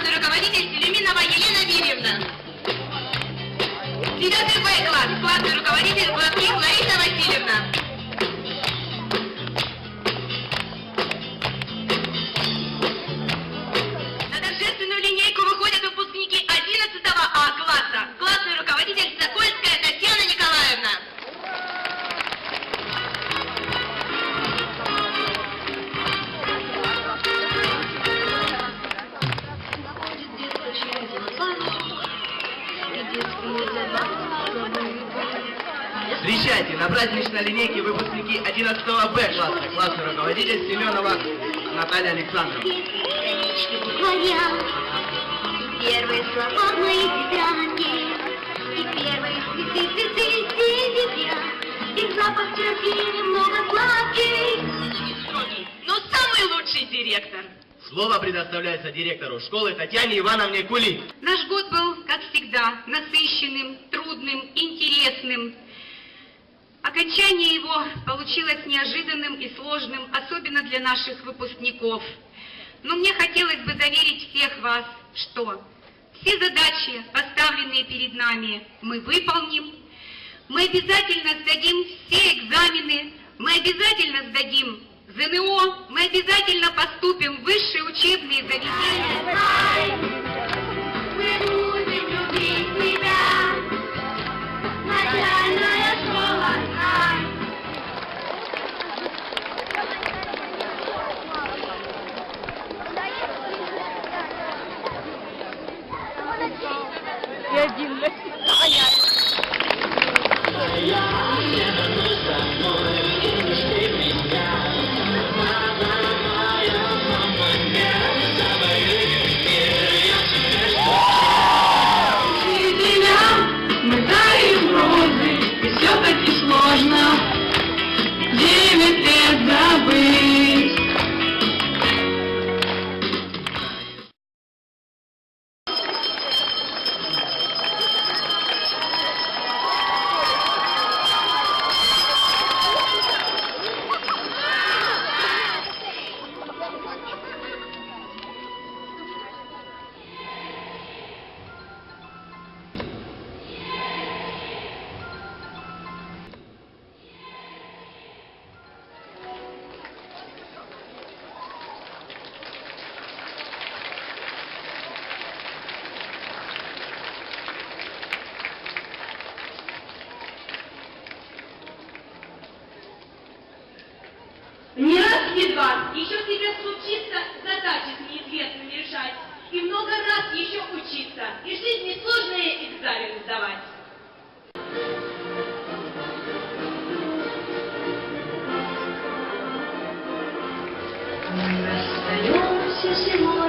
класс, классный руководитель Селюминова Елена Вильевна. Девятый Б класс, классный руководитель Гладких Лариса Встречайте, на праздничной линейке выпускники 11 Б класса, классный руководитель Семенова Наталья Александровна. И первые слова моей тетради, и первые цветы, цветы, деревья, их запах терпения много сладкий. Но самый лучший директор. Слово предоставляется директору школы Татьяне Ивановне Кули. Наш год был, всегда, насыщенным, трудным, интересным. Окончание его получилось неожиданным и сложным, особенно для наших выпускников. Но мне хотелось бы заверить всех вас, что все задачи, поставленные перед нами, мы выполним. Мы обязательно сдадим все экзамены, мы обязательно сдадим ЗНО, мы обязательно поступим в высшие учебные заведения. Virgil. Kaya. Два, еще тебе случится задачи с неизвестными решать. И много раз еще учиться, и в жизни сложные экзамены сдавать. Мы расстаемся сегодня,